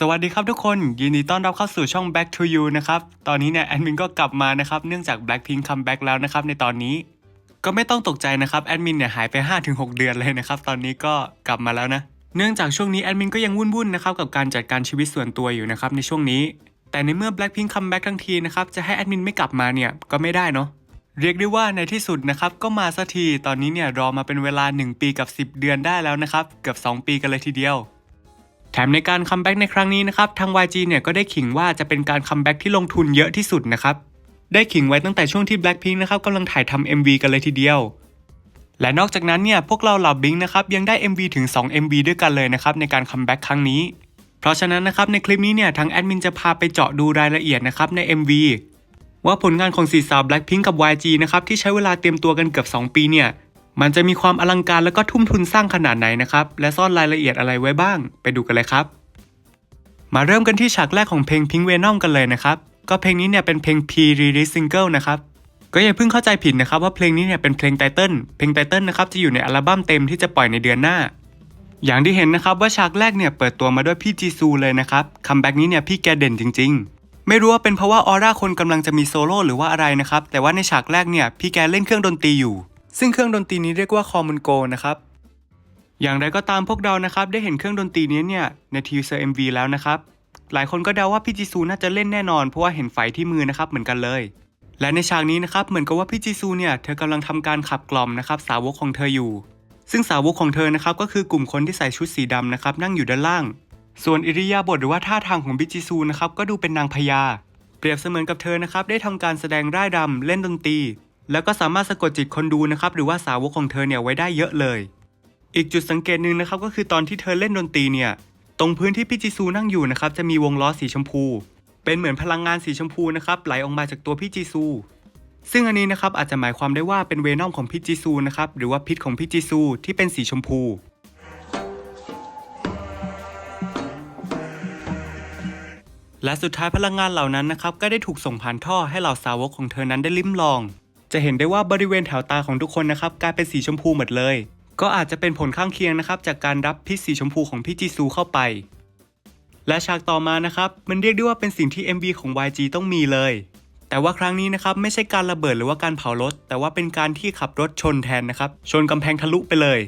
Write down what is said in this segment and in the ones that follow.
สวัสดีครับทุกคนยินดีต้อนรับเข้าสู่ช่อง Back to You นะครับตอนนี้เนี่ยแอดมินก็กลับมานะครับเนื่องจาก Blackpink คัมแบ็กแล้วนะครับในตอนนี้ ก็ไม่ต้องตกใจนะครับแอดมินเนี่ยหายไป 5-6 เดือนเลยนะครับตอนนี้ก็กลับมาแล้วนะเนื่องจากช่วงนี้แอดมินก็ยังวุ่นๆนะครับกับการจัดการชีวิตส่วนตัวอยู่นะครับในช่วงนี้ แต่ในเมื่อ Blackpink คัมแบ็กทั้งทีนะครับจะให้แอดมินไม่กลับมาเนี่ยก็ไม่ได้เนาะเรียกได้ว่าในที่สุดนะครับก็มาสักทีตอนนี้เนี่ยรอมาเป็นเวลา 1 ปีกับ 10 เดือนได้แล้วนะครับเกือบ2 ปีกันเลยทีเดียว แถมในการคัมแบ็กในครั้งนี้นะครับทาง YG เนี่ยก็ได้ขิงว่าจะเป็นการคัมแบ็กที่ลงทุนเยอะที่สุดนะครับได้ขิงไว้ตั้งแต่ช่วงที่ Blackpink นะครับกำลังถ่ายทำ MV กันเลยทีเดียว และนอกจากนั้นเนี่ยพวกเราเหล่าบิงนะครับยังได้ MV ถึง 2 MV ด้วยกันเลยนะครับในการคัมแบ็กครั้งนี้ เพราะฉะนั้นนะครับในคลิปนี้เนี่ยทางแอดมินจะพาไปเจาะดูรายละเอียดนะครับใน MV ว่าผลงานของสีสาว Blackpink กับ YG นะครับที่ใช้เวลาเตรียมตัวกันเกือบ 2 ปีเนี่ย มันจะมีความอลังการแล้วก็ทุ่มทุนสร้างขนาดไหนนะครับ และซ่อนรายละเอียดอะไรไว้บ้าง ไปดูกันเลยครับ มาเริ่มกันที่ฉากแรกของเพลง Pink Venom กันเลยนะครับ ก็เพลงนี้เนี่ยเป็นเพลง P-release single นะครับก็อย่าเพิ่งเข้าใจผิดนะครับว่าเพลงนี้เนี่ยเป็นเพลงไตเติ้ลเพลงไตเติ้ลนะครับจะอยู่ในอัลบั้มเต็มที่จะปล่อยในเดือนหน้า อย่างที่เห็นนะครับว่าฉากแรกเนี่ยเปิดตัวมาด้วยพี่จีซูเลยนะครับคัมแบ็กนี้เนี่ยพี่แกเด่นจริง ๆ ไม่รู้ว่าเป็นเพราะว่าออร่าคนกำลังจะมีโซโล่หรือว่าอะไรนะครับแต่ว่าในฉากแรกเนี่ยพี่แกเล่นเครื่องดนตรีอยู่ ซึ่งเครื่องดนตรีนี้เรียกว่าคอมุนโกนะครับ อย่างไรก็ตามพวกเรานะครับได้เห็นเครื่องดนตรีนี้เนี่ยในทีเซอร์ MV แล้วนะครับ หลายคนก็เดาว่าพี่จีซูน่าจะเล่นแน่นอนเพราะว่าเห็นไฟที่มือนะครับเหมือนกันเลย และในฉากนี้นะครับเหมือนกับว่าพี่จีซูเนี่ยเธอกำลังทำการขับกล่อมนะครับสาวกของเธออยู่ ซึ่งสาวกของเธอนะครับก็คือกลุ่มคนที่ใส่ชุดสีดำนะครับนั่งอยู่ด้านล่าง ส่วนอิริยาบถหรือว่าท่าทางของพี่จีซูนะครับก็ดูเป็นนางพญาเปรียบเสมือนกับเธอนะครับได้ทำการแสดงร่ายรำเล่นดนตรี แล้วก็สามารถสะกดจิตคนดูนะครับหรือว่าสาวกของเธอเนี่ยไว้ได้เยอะเลย อีกจุดสังเกตหนึ่งนะครับก็คือตอนที่เธอเล่นดนตรีเนี่ยตรงพื้นที่พี่จีซูนั่งอยู่นะครับจะมีวงล้อสีชมพู เป็นเหมือนพลังงานสีชมพูนะครับไหลออกมาจากตัวพี่จีซู ซึ่งอันนี้นะครับอาจจะหมายความได้ว่าเป็นเวนอมของพี่จีซูนะครับหรือว่าพิษของพี่จีซูที่เป็นสีชมพูและสุดท้ายพลังงานเหล่านั้นนะครับก็ได้ถูกส่งผ่านท่อให้เหล่าสาวกของเธอนั้นได้ลิ้มลอง จะเห็นได้ว่าบริเวณแถวตาของทุกคนนะครับกลายเป็นสีชมพูหมดเลย ก็อาจจะเป็นผลข้างเคียงนะครับจากการรับพิษสีชมพูของพี่จีซูเข้าไป และฉากต่อมานะครับมันเรียกได้ว่าเป็นสิ่งที่ MV ของ YG ต้องมีเลย แต่ว่าครั้งนี้นะครับไม่ใช่การระเบิดหรือว่าการเผารถ แต่ว่าเป็นการที่ขับรถชนแทนนะครับชนกำแพงทะลุไปเลย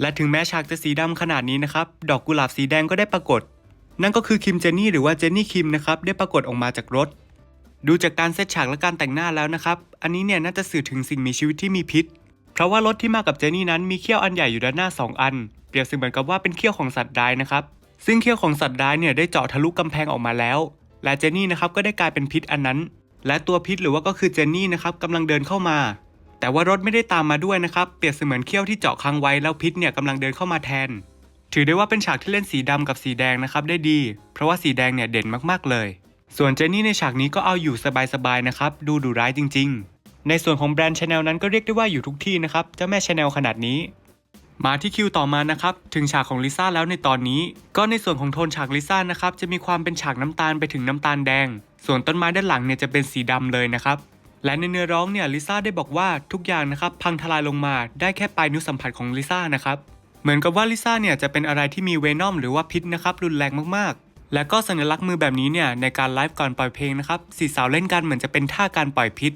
และถึงแม้ฉากจะสีดำขนาดนี้นะครับดอกกุหลาบสีแดงก็ได้ปรากฏ นั่นก็คือคิมเจนนี่หรือว่าเจนนี่คิมนะครับได้ปรากฏออกมาจากรถ ดูจากการเซตฉากและการแต่งหน้าแล้วนะครับ อันนี้เนี่ยน่าจะสื่อถึงสิ่งมีชีวิตที่มีพิษ เพราะว่ารถที่มากับเจนนี่นั้นมีเขี้ยวอันใหญ่อยู่ด้านหน้า 2 อัน เปรียบเสมือนกับว่าเป็นเขี้ยวของสัตว์ร้ายนะครับ ซึ่งเขี้ยวของสัตว์ร้ายเนี่ยได้เจาะทะลุกำแพงออกมาแล้ว และเจนนี่นะครับก็ได้กลายเป็นพิษอันนั้น และตัวพิษหรือว่าก็คือเจนนี่นะครับกำลังเดินเข้ามา แต่ว่ารถไม่ได้ตามมาด้วยนะครับ เปรียบเสมือนเขี้ยวที่เจาะค้างไว้แล้วพิษเนี่ยกำลังเดินเข้ามาแทน ถือได้ว่าเป็นฉากที่เล่นสีดำกับสีแดงนะครับได้ดี เพราะว่าสีแดงเนี่ยเด่นมากๆเลย ส่วนเจนนี่ในฉากนี้ก็เอาอยู่สบายๆนะครับ ดูดุร้ายจริง ๆ ในส่วนของแบรนด์ชาแนลนั้นก็เรียกได้ว่าอยู่ทุกที่นะครับ เจ้าแม่ชาแนลขนาดนี้ มาที่คิวต่อมานะครับ ถึงฉากของลิซ่าแล้วในตอนนี้ ก็ในส่วนของโทนฉากลิซ่านะครับ จะมีความเป็นฉากน้ำตาลไปถึงน้ำตาลแดง ส่วนต้นไม้ด้านหลังเนี่ยจะเป็นสีดำเลยนะครับ และในเนื้อร้องเนี่ยลิซ่าได้บอกว่าทุกอย่างนะครับพังทลายลงมาได้แค่ปลายนิ้วสัมผัสของลิซ่านะครับ เหมือนกับว่าลิซ่าเนี่ยจะเป็นอะไรที่มีเวนอมหรือว่าพิษนะครับรุนแรงมากๆ และก็สัญลักษณ์มือแบบนี้เนี่ยในการไลฟ์ก่อนปล่อยเพลงนะครับสี่สาวเล่นกันเหมือนจะเป็นท่าการปล่อยพิษ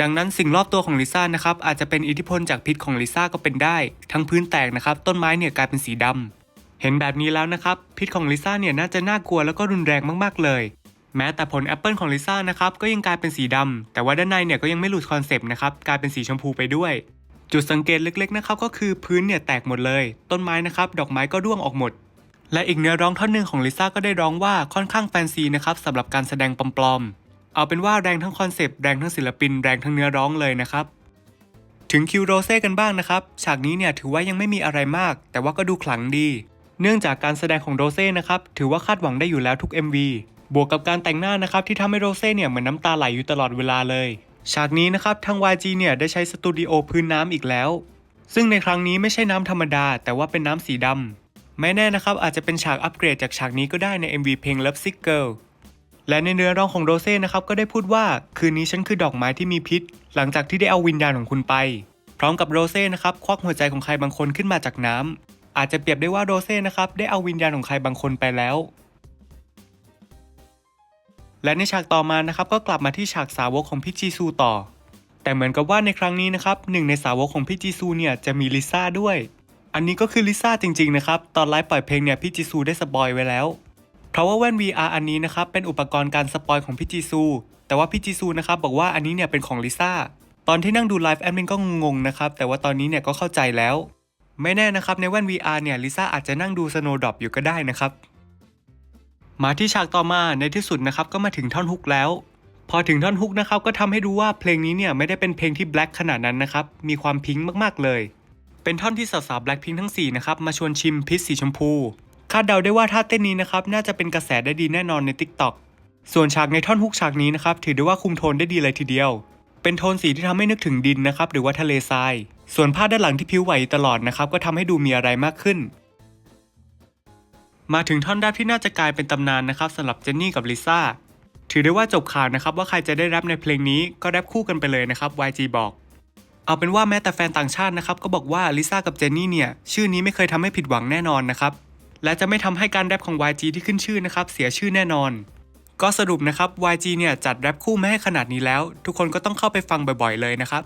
ดังนั้นสิ่งรอบตัวของลิซ่านะครับอาจจะเป็นอิทธิพลจากพิษของลิซ่าก็เป็นได้ ทั้งพื้นแตกนะครับต้นไม้เนี่ยกลายเป็นสีดำเห็นแบบนี้แล้วนะครับพิษของลิซ่าเนี่ยน่าจะน่ากลัวแล้วก็รุนแรงมากๆเลย แม้แต่ผลแอปเปิลของลิซ่านะครับก็ยังกลายเป็นสีดำแต่ว่าด้านในเนี่ยก็ยังไม่หลุดคอนเซปต์นะครับกลายเป็นสีชมพูไปด้วยจุดสังเกตเล็กๆนะครับก็คือพื้นเนี่ยแตกหมดเลย ต้นไม้นะครับดอกไม้ก็ร่วงออกหมด และอีกเนื้อร้องท่อนหนึ่งของลิซ่าก็ได้ร้องว่าค่อนข้างแฟนซีนะครับสำหรับการแสดงปลอมๆ เอาเป็นว่าแรงทั้งคอนเซปต์แรงทั้งศิลปินแรงทั้งเนื้อร้องเลยนะครับ ถึงคิวโรเซ่กันบ้างนะครับ ฉากนี้เนี่ยถือว่ายังไม่มีอะไรมาก แต่ว่าก็ดูขลังดี เนื่องจากการแสดงของโรเซ่นะครับถือว่าคาดหวังได้อยู่แล้วทุก MV บวกกับการแต่งหน้านะครับที่ทำให้โรเซ่เนี่ยเหมือนน้ำตาไหลอยู่ตลอดเวลาเลย ฉากนี้นะครับทาง YG เนี่ยได้ใช้สตูดิโอพื้นน้ำอีกแล้ว ซึ่งในครั้งนี้ไม่ใช่น้ำธรรมดา แต่ว่าเป็นน้ำสีดำ ไม่แน่นะครับอาจจะเป็นฉากอัปเกรดจากฉากนี้ก็ได้ใน MV เพลง Love Sick Girl และในเนื้อร้องของโรเซ่นะครับก็ได้พูดว่าคืนนี้ฉันคือดอกไม้ที่มีพิษ หลังจากที่ได้เอาวิญญาณของคุณไป พร้อมกับโรเซ่นะครับควักหัวใจของใครบางคนขึ้นมาจากน้ำอาจจะเปรียบได้ว่าโรเซ่นะครับได้เอาวิญญาณของใครบางคนไปแล้ว และในฉากต่อมานะครับก็กลับมาที่ฉากสาวกของพี่จีซูต่อ แต่เหมือนกับว่าในครั้งนี้นะครับหนึ่งในสาวกของพี่จีซูเนี่ยจะมีลิซ่าด้วย อันนี้ก็คือลิซ่าจริงๆนะครับ ตอนไลฟ์ปล่อยเพลงเนี่ยพี่จีซูได้สปอยไว้แล้ว เพราะว่าแว่น VR อันนี้นะครับเป็นอุปกรณ์การสปอยของพี่จีซู แต่ว่าพี่จีซูนะครับบอกว่าอันนี้เนี่ยเป็นของลิซ่า ตอนที่นั่งดูไลฟ์แอดมินก็งงนะครับ แต่ว่าตอนนี้เนี่ยก็เข้าใจแล้ว ไม่แน่นะครับในแว่น VR เนี่ยลิซ่าอาจจะนั่งดูสโนว์ดรอปอยู่ก็ได้นะครับ มาที่ฉากต่อมาในที่สุดนะครับก็มาถึงท่อนฮุกแล้ว พอถึงท่อนฮุกนะครับก็ทำให้รู้ว่าเพลงนี้เนี่ยไม่ได้เป็นเพลงที่แบล็คขนาดนั้นนะครับมีความพิงค์มากๆเลย เป็นท่อนที่สาวๆแบล็คพิงทั้ง 4 นะครับ มาชวนชิมพิซสีชมพู คาดเดาได้ว่าท่าเต้นนี้นะครับ น่าจะเป็นกระแสได้ดีแน่นอนใน TikTok ส่วนฉากในท่อนฮุกฉากนี้นะครับ ถือได้ว่าคุมโทนได้ดีเลยทีเดียว เป็นโทนสีที่ทำให้นึกถึงดินนะครับ หรือว่าทะเลทราย ส่วนผ้าด้านหลังที่ผิวไหวตลอดนะครับ ก็ทำให้ดูมีอะไรมากขึ้น มาถึงท่อนแรปที่น่าจะกลายเป็นตำนานนะครับสำหรับเจนนี่กับลิซ่า ถือได้ว่าจบข่าวนะครับว่าใครจะได้แรปในเพลงนี้ก็แรปคู่กันไปเลยนะครับ YG บอก เอาเป็นว่าแม้แต่แฟนต่างชาตินะครับก็บอกว่าลิซ่ากับเจนนี่เนี่ยชื่อนี้ไม่เคยทำให้ผิดหวังแน่นอนนะครับและจะไม่ทำให้การแรปของ YG ที่ขึ้นชื่อนะครับเสียชื่อแน่นอน ก็สรุปนะครับ YG เนี่ยจัดแรปคู่ไมาให้ขนาดนี้แล้ว ทุกคนก็ต้องเข้าไปฟังบ่อยๆเลยนะครับ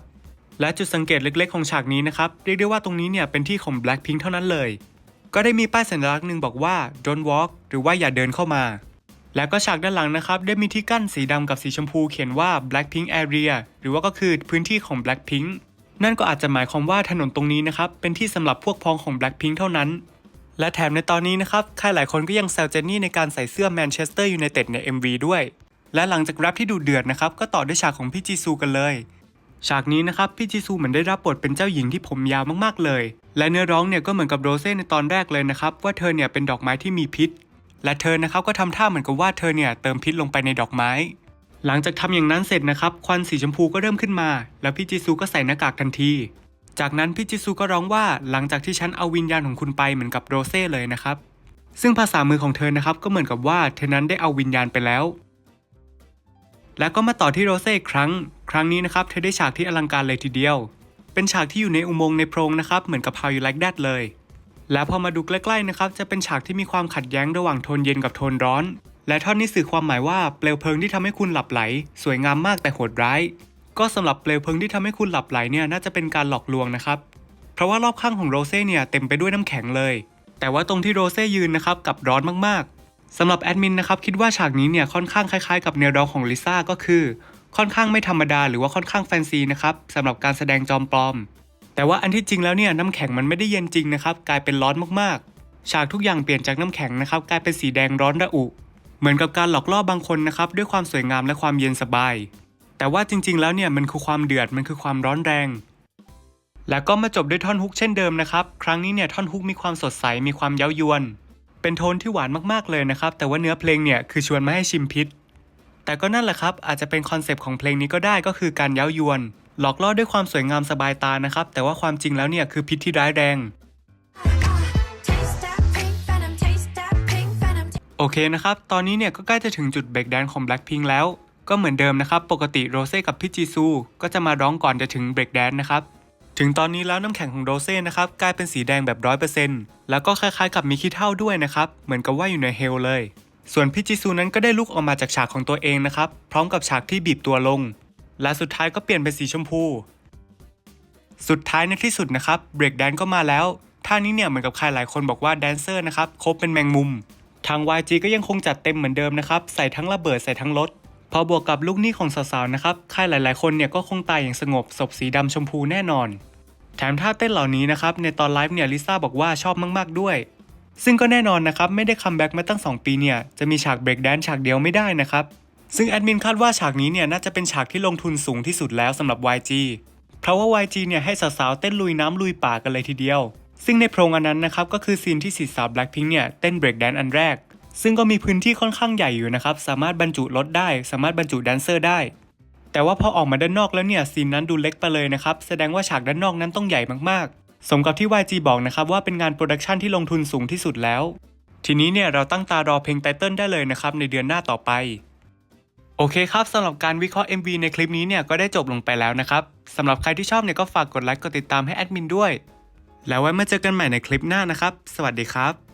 และจุดสังเกตเล็กๆของฉากนี้นะครับเรียกได้ว่าตรงนี้เนี่ยเป็นที่ของ Blackpink เท่านั้นเลย ก็ได้มีป้ายสัญลักษณ์หนึ่งบอกว่า don't walk หรือว่าอย่าเดินเข้ามา แล้วก็ฉากด้านหลังนะครับได้มีที่กั้นสีดำกับสีชมพูเขียนว่า Blackpink Area หรือว่าก็คือพื้นที่ของ Blackpink นั่นก็อาจจะหมายความว่าถนนตรงนี้นะครับ เป็นที่สำหรับพวกพ้องของ Blackpink เท่านั้น และแถมในตอนนี้นะครับใครหลายคนก็ยังแซวเจนนี่ในการใส่เสื้อแมนเชสเตอร์ยูไนเต็ดใน MV ด้วย และหลังจากแรปที่ดูเดือดนะครับก็ต่อด้วยฉากของพี่จีซูกันเลย ฉากนี้นะครับพี่จีซูเหมือนได้รับบทเป็นเจ้าหญิงที่ผมยาวมากๆเลย และเนื้อร้องเนี่ยก็เหมือนกับโรเซ่ในตอนแรกเลยนะครับว่าเธอเนี่ยเป็นดอกไม้ที่มีพิษ และเธอนะครับก็ทำท่าเหมือนกับว่าเธอเนี่ยเติมพิษลงไปในดอกไม้ หลังจากทำอย่างนั้นเสร็จนะครับควันสีชมพูก็เริ่มขึ้นมา แล้วพี่จีซูก็ใส่หน้ากากทันที จากนั้นพี่จีซูก็ร้องว่าหลังจากที่ฉันเอาวิญญาณของคุณไปเหมือนกับโรเซ่เลยนะครับ ซึ่งภาษามือของเธอนะครับก็เหมือนกับว่าเธอนั้นได้เอาวิญญาณไปแล้ว แล้วก็มาต่อที่โรเซ่ครั้ง ครั้งนี้นะครับเธอได้ฉากที่อลังการเลยทีเดียว เป็นฉากที่อยู่ในอุโมงค์ในโพรงนะครับเหมือนกับ How You Like That เลย แล้วพอมาดูใกล้ๆนะครับจะเป็นฉากที่มีความขัดแย้งระหว่างโทนเย็นกับโทนร้อน และท่อนนี้สื่อความหมายว่าเปลวเพลิงที่ทำให้คุณหลับไหล สวยงามมากแต่โหดร้าย ก็สำหรับเปลวเพลิงที่ทำให้คุณหลับไหลเนี่ยน่าจะเป็นการหลอกลวงนะครับ เพราะว่ารอบข้างของโรเซ่เนี่ยเต็มไปด้วยน้ำแข็งเลย แต่ว่าตรงที่โรเซ่ยืนนะครับกับร้อนมากๆสำหรับแอดมินนะครับคิดว่าฉากนี้เนี่ยค่อนข้างคล้ายๆ กับแนวร้องของลิซ่าก็คือ ค่อนข้างไม่ธรรมดาหรือว่าค่อนข้างแฟนซีนะครับสำหรับการแสดงจอมปลอม แต่ว่าอันที่จริงแล้วเนี่ยน้ำแข็งมันไม่ได้เย็นจริงนะครับกลายเป็นร้อนมากๆ ฉากทุกอย่างเปลี่ยนจากน้ำแข็งนะครับกลายเป็นสีแดงร้อนระอุ เหมือนกับการหลอกล่อบางคนนะครับด้วยความสวยงามและความเย็นสบาย แต่ว่าจริง ๆ แล้วเนี่ยมันคือความเดือดมันคือความร้อนแรง แล้วก็มาจบด้วยท่อนฮุกเช่นเดิมนะครับ ครั้งนี้เนี่ยท่อนฮุกมีความสดใสมีความเย้ายวน เป็นโทนที่หวานมากๆเลยนะครับ แต่ว่าเนื้อเพลงเนี่ยคือชวนมาให้ชิมพิษ แต่ก็นั่นแหละครับอาจจะเป็นคอนเซปต์ของเพลงนี้ก็ได้ก็คือการเย้ายวน หลอกล่อด้วยความสวยงามสบายตานะครับ แต่ว่าความจริงแล้วเนี่ยคือพิษที่ร้ายแรง โอเคนะครับ ตอนนี้เนี่ยก็ใกล้จะถึงจุดเบรกแดนของ Blackpink แล้ว ก็เหมือนเดิมนะครับ ปกติโรเซ่กับพี่จีซู ก็จะมาร้องก่อนจะถึงเบรกแดนนะครับ ถึงตอนนี้แล้วน้ำแข็งของโรเซ่นะครับกลายเป็นสีแดงแบบร้อยเปอร์เซ็นต์แล้วก็คล้ายๆกับมีขี้เถ้าด้วยนะครับ เหมือนกับว่าอยู่ในเฮลเลย ส่วนพี่จีซูนั้นก็ได้ลุกออกมาจากฉากของตัวเองนะครับ พร้อมกับฉากที่บีบตัวลง และสุดท้ายก็เปลี่ยนเป็นสีชมพู สุดท้ายในที่สุดนะครับ เบรกแดนก็มาแล้ว ท่านี้เนี่ยเหมือนกับใครหลายคนบอกว่าแดนเซอร์นะครับครบเป็นแมงมุม ทาง YG ก็ยังคงจัดเต็มเหมือนเดิมนะครับใส่ทั้งระเบิดใส่ทั้งรถพอบวกกับลูกหนี้ของสาวๆนะครับใครหลายๆคนเนี่ยก็คงตายอย่างสงบศพสีดำชมพูแน่นอน แถมท่าเต้นเหล่านี้นะครับในตอนไลฟ์เนี่ยลิซ่าบอกว่าชอบมากๆด้วย ซึ่งก็แน่นอนนะครับไม่ได้คัมแบ็กมาตั้ง 2 ปีเนี่ยจะมีฉากเบรกแดนฉากเดียวไม่ได้นะครับซึ่งแอดมินคาดว่าฉากนี้เนี่ยน่าจะเป็นฉากที่ลงทุนสูงที่สุดแล้วสำหรับ YG เพราะว่า YG เนี่ยให้สาวๆเต้นลุยน้ำลุยป่ากันเลยทีเดียว ซึ่งในโพรงอันนั้นนะครับก็คือซีนที่สีสาว Blackpink เนี่ยเต้นเบรกแดนอันแรก ซึ่งก็มีพื้นที่ค่อนข้างใหญ่อยู่นะครับสามารถบรรจุรถได้ สามารถบรรจุแดนเซอร์ได้ แต่ว่าพอออกมาด้านนอกแล้วเนี่ยซีนนั้นดูเล็กไปเลยนะครับแสดงว่าฉากด้านนอกนั้นต้องใหญ่มากๆ สมกับที่ YG บอกนะครับว่าเป็นงานโปรดักชันที่ลงทุนสูงที่สุดแล้ว ทีนี้เนี่ยเราตั้งตารอเพลงไตเติ้ลได้เลยนะครับในเดือนหน้าต่อไปโอเคครับสำหรับการวิเคราะห์ MV ในคลิปนี้เนี่ยก็ได้จบลงไปแล้วนะครับสำหรับใครที่ชอบเนี่ยก็ฝากกดไลค์กดติดตามให้แอดมินด้วย แล้วไว้มาเจอกันใหม่ในคลิปหน้านะครับ สวัสดีครับ